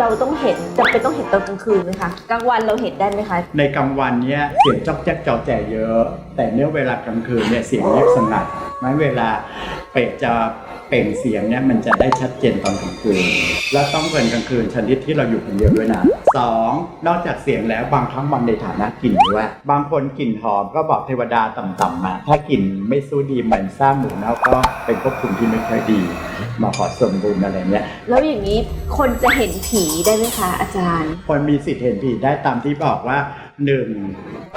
เราต้องเห็นจำเป็นต้องเห็นตอนกลางคืนไหมคะกลางวันเราเห็นได้ไหมคะ ในกลางวันเนี่ยเสียงจอกแจ๊กจอแจเยอะ แต่เนื้อเวลากลางคืนเนี่ยเสียงเงียบสงัดนั้นเวลาเป็ดจะ เปล่งเสียงเนี่ยมันจะได้ชัดเจนตอนกลางคืน และต้องเป็นกลางคืนชนิดที่เราอยู่คนเดียวด้วยนะสองนอกจากเสียงแล้วบางครั้งมันในฐานะกลิ่นด้วยบางคนกลิ่นหอมก็บอกเทวดาต่ำๆมา ถ้ากลิ่นไม่สู้ดีเหมือนสร้างหมูเน่าก็เป็นควบคุมที่ไม่ค่อยดี มาขอสมบูรณ์อะไรเงี้ยแล้วอย่างนี้คนจะเห็นผีได้ไหมคะอาจารย์ คนมีสิทธิ์เห็นผีได้ตามที่บอกว่า หนึ่ง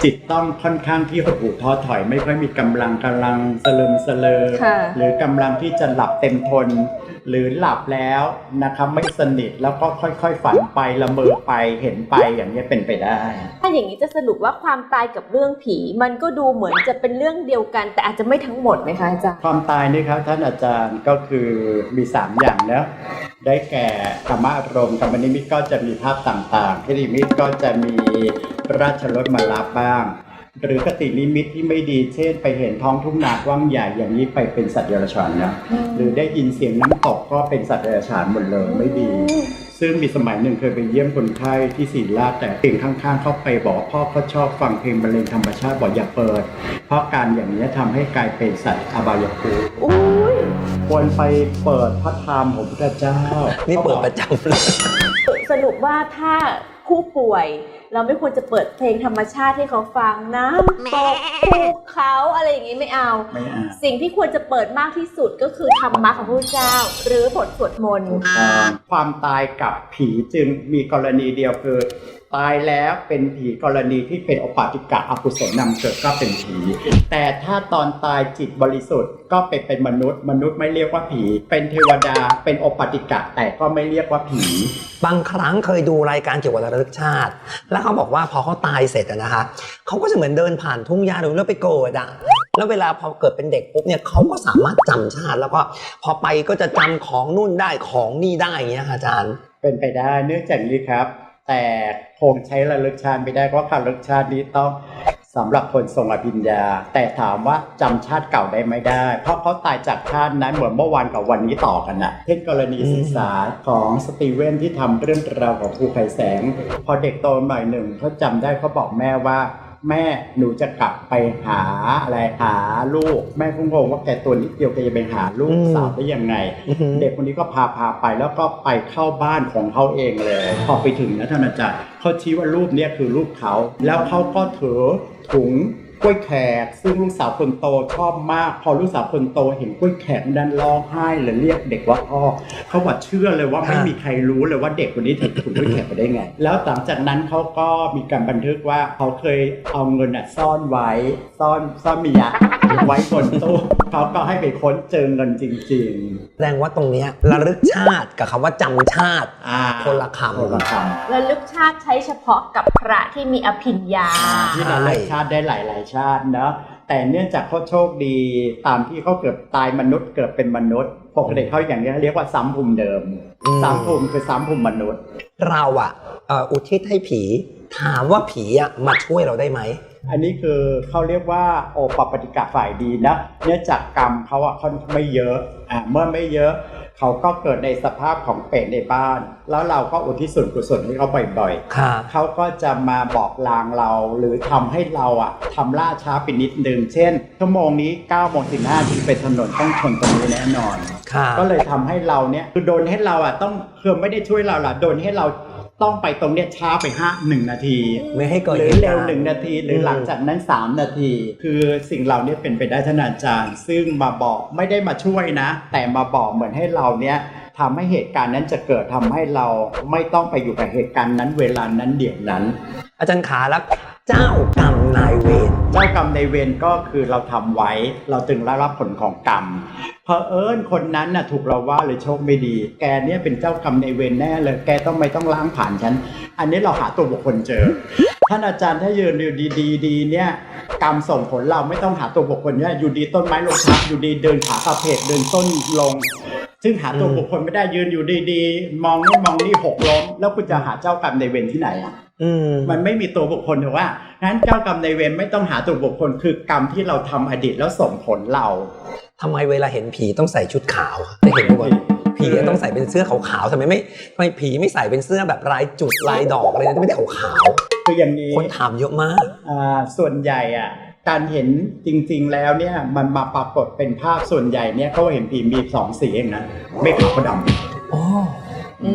จิตต้องค่อนข้างที่หดหู่ท้อถอย ไม่ค่อยมีกำลังกำลังสลึมสลือค่ะ หรือกำลังที่จะหลับเต็มทน หรือหลับแล้วนะครับไม่สนิทแล้วก็ค่อยๆ ฝันไปละเมอไปเห็นไปอย่างนี้ยเป็นไปได้ ถ้าอย่างนี้จะสรุปว่าความตายกับเรื่องผี มันก็ดูเหมือนจะเป็นเรื่องเดียวกัน แต่อาจจะไม่ทั้งหมดไหมคะอาจารย์ความตายนี่ครับท่านอาจารย์ก็คือมี 3 อย่างนะได้แก่ธรรมอารมณ์ธรรมนิมิตก็จะมีภาพต่างๆที่นิมิตก็จะมีราชรถมารับบ้าง หรือกตินิมิตที่ไม่ดีเช่น ไปเห็นท้องทุ่งนากว้างใหญ่อย่างนี้ไปเป็นสัตว์เดรัจฉานนะหรือได้ยินเสียงน้ำตกก็เป็นสัตว์เดรัจฉานหมดเลยไม่ดี ซึ่งมีสมัยหนึ่งเคยไปเยี่ยมคนไข้ที่ศรีราชแต่เก่งข้างๆ เข้าไปบอกว่าพ่อเขาชอบฟังเพลงบรรเลงธรรมชาติบอกอย่าเปิด เพราะการอย่างนี้ยทำให้กลายเป็นสัตว์อบายภูมิอุ้ยควรไปเปิดพระธรรมของพระเจ้า นี่เปิดประจำเลยสรุปว่าถ้าผู้ป่วย เราไม่ควรจะเปิดเพลงธรรมชาติให้เขาฟังน้ำตกภูเขาอะไรอย่างนี้ไม่เอา ไม่อ่านสิ่งที่ควรจะเปิดมากที่สุดก็คือธรรมะของพระพุทธเจ้า หรือบทสวดมนต์ถูกต้องความตายกับผีจึงมีกรณีเดียวคือ ตายแล้วเป็นผีกรณีที่เป็นโอปาติกะอกุศลนำเกิดก็เป็นผี แต่ถ้าตอนตายจิตบริสุทธิ์ก็ไปเป็นมนุษย์ มนุษย์ไม่เรียกว่าผี เป็นเทวดาเป็นโอปาติกะแต่ก็ไม่เรียกว่าผี บางครั้งเคยดูรายการเกี่ยวกับระลึกชาติแล้วเขาบอกว่าพอเขาตายเสร็จนะคะเขาก็จะเหมือนเดินผ่านทุ่งหญ้าดูแล้วไปโกรธอะแล้วเวลาพอเกิดเป็นเด็กปุ๊บเนี่ยเขาก็สามารถจำชาติ แล้วก็พอไปก็จะจำของนู่นได้ของนี่ได้อย่างเงี้ยค่ะอาจารย์ เป็นไปได้เนื่องจากนี้ครับ แต่คงใช้ระลึกชาติไม่ได้เพราะการระลึกชาตินี้ต้อง สำหรับคนทรงอภิญญา แต่ถามว่าจำชาติเก่าได้ไม่ได้ เพราะเขาตายจากชาตินั้นเหมือนเมื่อวานกับวันนี้ต่อกันนะเช่นกรณีศึกษาของสตีเวนที่ทำเรื่องราวของครูไข่แสง พอเด็กโตหน่อยหนึ่งเขาจำได้เขาบอกแม่ว่าแม่หนูจะกลับไปหาอะไรหาลูก แม่คงงงว่าแกตัวนิดเดียวแกจะไปหาลูกอืมสาวได้ยังไงอือหือเด็กคนนี้ก็พาพาไปแล้วก็ไปเข้าบ้านของเขาเองเลย พอไปถึงนะท่านอาจารย์เขาชี้ว่ารูปเนี้ยคือรูปเขา แล้วเขาก็ถือ ถุงกล้วยแขก ซึ่งลูกสาวคนโตชอบมาก พอลูกสาวคนโตเห็นกล้วยแขกนั้นร้องไห้เลยเรียกเด็กว่าพ่อเขาบอกเชื่อเลยว่าไม่มีใครรู้เลยว่าเด็กคนนี้ถือถุงกล้วยแขกไปได้ไง แล้วหลังจากนั้นเขาก็มีการบันทึกว่าเขาเคยเอาเงินน่ะซ่อนไว้ซ่อนซ่อนมียะ ไว้บนตู้เขาก็ให้ไปค้นเจอเงินจริงๆแสดงว่าตรงเนี้ยระลึกชาติกับคำว่าจำชาติอ่าคนละคำ คนละคระลึกชาติใช้เฉพาะกับพระที่มีอภิญญาำที่เราเลือกชาติได้หลาย ๆ ชาติเนาะแต่เนื่องจากเขาโชคดีตามที่เขาเกิดตายมนุษย์เกิดเป็นมนุษย์ ปกติเขาอย่างนี้ยเรียกว่าซ้ำภูมิเดิมอืมซ้ำภูมิคือซ้ำภูมิมนุษย์ เราอะเอ่ออุทิศให้ผีถามว่าผีอะมาช่วยเราได้ไหม อันนี้คือเขาเรียกว่าโอปปฏิกะฝ่ายดีนะ เนื่องจากกรรมเขาอะค่อนไม่เยอะอ่าเมื่อไม่เยอะ เขาก็เกิดในสภาพของเป็ดในบ้าน แล้วเราก็อุทิศส่วนกุศลให้เขาบ่อยๆค่ะเขาก็จะมาบอกลางเราหรือทำให้เราอะทำล่าช้าไปนิดนึง เช่นชั่วโมงนี้9โมง15ที่เป็นถนนต้องชนตรงนี้แน่นอนค่ะก็เลยทำให้เราเนี่ยคือโดนให้เราอะต้องคือไม่ได้ช่วยเราล่ะโดนให้เรา ต้องไปตรงเนี้ยช้าไปห้าหนึ่งนาที ไม่ให้เกิดหรือตุเร็กวณ์ หนึ่งนาทีหรือหลังจากนั้น 3 นาที คือสิ่งเหล่านี้เป็นไปได้ท่านอาจารย์ ซึ่งมาบอกไม่ได้มาช่วยนะ แต่มาบอกเหมือนให้เราเนี้ยทำให้เหตุการณ์นั้นจะเกิดทำให้เราไม่ต้องไปอยู่กับเหตุการณ์นั้นเวลานั้นเดี๋ยวนั้น อาจารย์ขาแล้วเจ้ากรรมนายเวร เจ้ากรรมในเวรก็คือเราทำไว้ เราจึงได้รับผลของกรรมเพอเอิญคนนั้นน่ะถูกเราว่าหรือโชคไม่ดี แกเนี่ยเป็นเจ้ากรรมในเวรแน่เลย แกต้องไม่ต้องล้างผ่านฉัน อันนี้เราหาตัวบุคคลเจอ ท่านอาจารย์ถ้ายืนอยู่ดีๆดีเนี่ยกรรมส่งผลเราไม่ต้องหาตัวบุคคลเนี่ยอยู่ดีต้นไม้ลงทับอยู่ดีเดินขากระเพกเดินต้นลง ซึ่งหาตัวบุคคลไม่ได้ยืนอยู่ดีๆ มองนี่มองนี่หกล้มแล้วคุณจะหาเจ้ากรรมในเวรที่ไหนอะ มมันไม่มีตัวบุคคลถูกว่างั้นเจ้ากรรมในายเวรไม่ต้องหาตัวบุคคลคือกรรมที่เราทำอดีตแล้วส่งผลเราทำไมเวลาเห็นผีต้องใส่ชุดขาวอะได้เห็นด้วยผีต้องใส่เป็นเสื้อขาวๆทำไมไม่ทำไมผีไม่ใส่เป็นเสื้อแบบลายจุดลายดอกอะไรนะที่ไม่ได้ขาวคืออย่างนี้ๆคนถามเยอะมากอ่าส่วนใหญ่อะการเห็นจริง ๆ แล้วเนี่ยมันมาปรากฏเป็นภาพส่วนใหญ่เนี่ยเขาเห็นผีมีสองสีเองนะไม่ขาวก็ดอ๋ออื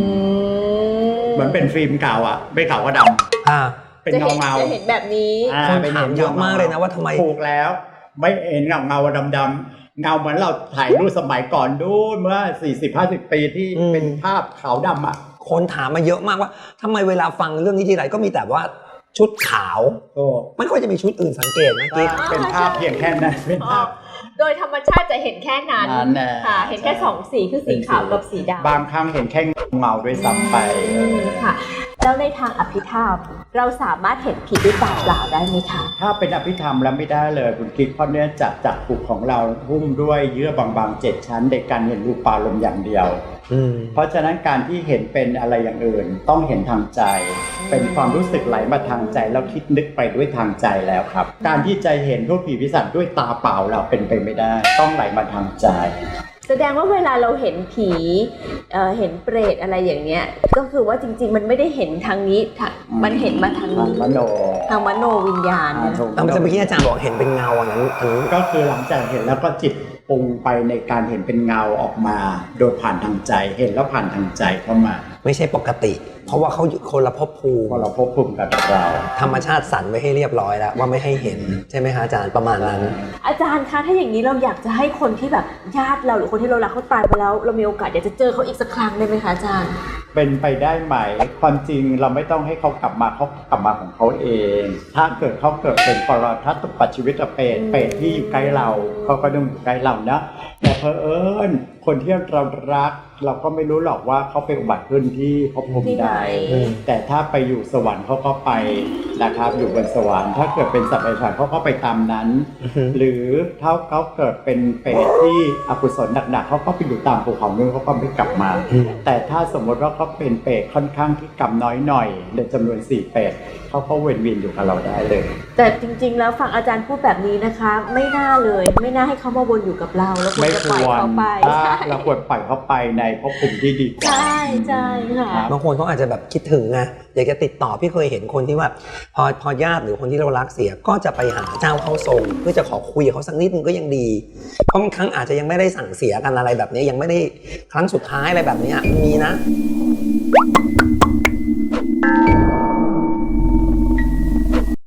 มำ เหมือนเป็นฟิล์มเก่าอะไม่ขาวก็ดอ่าำเป็นจะเงาเห็นเงาจะเห็นแบบนี้ อ่คนป็ถามเยอะมากเลยนะว่าทำไม ถูกแล้ว ไม่เห็นเงาเงาดำดำๆเงาเหมือนเราถ่ายรูปสมัยก่อนดูเมื่อ 40-50 ปีที่อืม เป็นภาพขาวดำอะ คนถามมาเยอะมากว่าทำไมเวลาฟังเรื่องนี้ทีไรก็มีแต่ว่าชุดขาวโอ้ไม่ค่อยจะมีชุดอื่นสังเกตไหมกิ๊กเป็นภาพเพียงแค่นั้นเป็นภาพ โดยธรรมชาติจะเห็นแค่นั้นนั่นแหละค่ะเห็นแค่สองสีคือสีขาวกับสีดำบางครั้งเห็นแค่เงาด้วยซ้ำไปอืมค่ะแล้วในทางอภิธรรมเราสามารถเห็นผีด้วยตาเปล่าได้ไหมคะถ้าเป็นอภิธรรมแล้วไม่ได้เลยคุณกิ๊กเพราะเนื่องจากจักรปุกของเราหุ้มด้วยเยื่อบางๆเจ็ดชั้นในการเห็นรูปาลมอย่างเดียวอืม เพราะฉะนั้นการที่เห็นเป็นอะไรอย่างอื่น ต้องเห็นทางใจ เป็นความรู้สึกไหลมาทางใจแล้วคิดนึกไปด้วยทางใจแล้วครับ การที่ใจเห็นรูปผีพิสันด้วยตาเปล่าเราเป็นไปไม่ได้ ต้องไหลมาทางใจ แสดงว่าเวลาเราเห็นผีเอ่อเห็นเปรตอะไรอย่างเงี้ย ก็คือว่าจริง ๆ มันไม่ได้เห็นทางนี้ทางมันเห็นมาทางทางนี้มโนทางมโนวิญญาณอ่านะ ถูกแล้วเมื่อกี้อาจารย์บอกเห็นเป็นเงาอันนั้นอันนั้นก็คือหลังจากเห็นแล้วก็จิตปรุงไปในการเห็นเป็นเงาออกมา โดยผ่านทางใจเห็นแล้วผ่านทางใจเข้ามา ไม่ใช่ปกติ เพราะว่าเขาอยู่คนละภพภูมิพอเราพบภูมิกับเราธรรมชาติสั่นไว้ให้เรียบร้อยแล้วว่าไม่ให้เห็น ใช่ไหมคะอาจารย์ประมาณนั้น อาจารย์คะถ้าอย่างนี้เราอยากจะให้คนที่แบบญาติเราหรือคนที่เรารักเขาตายไปแล้ว เรามีโอกาสอยากจะเจอเขาอีกสักครั้งได้ไหมคะอาจารย์ เป็นไปได้ไหม ความจริงเราไม่ต้องให้เขากลับมาเขากลับมาของเขาเอง ถ้าเกิดเขาเกิดเป็นปรทัตตุปัจจิวิตเปรตอืมเปรตที่อยู่ใกล้เราเขาก็ต้องอยู่ใกล้เรานะแต่เพอเอิญ คนที่เรารักเราก็ไม่รู้หรอกว่าเขาไปอุบัติขึ้นที่ภพภูมิที่ไหนใดอืมแต่ถ้าไปอยู่สวรรค์เขาก็ไปนะครับอยู่บนสวรรค์ ถ้าเกิดเป็นสัตว์ประหลาดเขาก็ไปตามนั้นอือฮึหรือถ้าเขาเกิดเป็นเปรตที่อกุศลหนักๆเขาก็ไปอยู่ตามภูเขานู้นเขาก็ไม่กลับมาอืมแต่ถ้าสมมติว่าเขาเป็นเปรตค่อนข้างที่กรรมน้อยหน่อยในจำนวนสี่เปรตเขาก็เวนวินอยู่กับเราได้เลย แต่จริง ๆ แล้วฟังอาจารย์พูดแบบนี้นะคะ ไม่น่าเลย ไม่น่าให้เขามาวนอยู่กับเราแล้วควรไม่จะคปล่อยวรเขาไปถ้าใช่เราควรปล่อยเขาไปในภพภูมิที่ดีกว่า ใช่ใช่ค่ะครับบางคนเขาอาจจะแบบคิดถึงไงอยากจะติดต่อพี่เคยเห็นคนที่ว่าพอพอญาติหรือคนที่เรารักเสียก็จะไปหาเจ้าเข้าทรง เพื่อจะขอคุยกับเขาสักนิดนึงก็ยังดีเพราะบางครั้งอาจจะยังไม่ได้สั่งเสียกันอะไรแบบนี้ยังไม่ได้ครั้งสุดท้ายอะไรแบบนี้มีนะ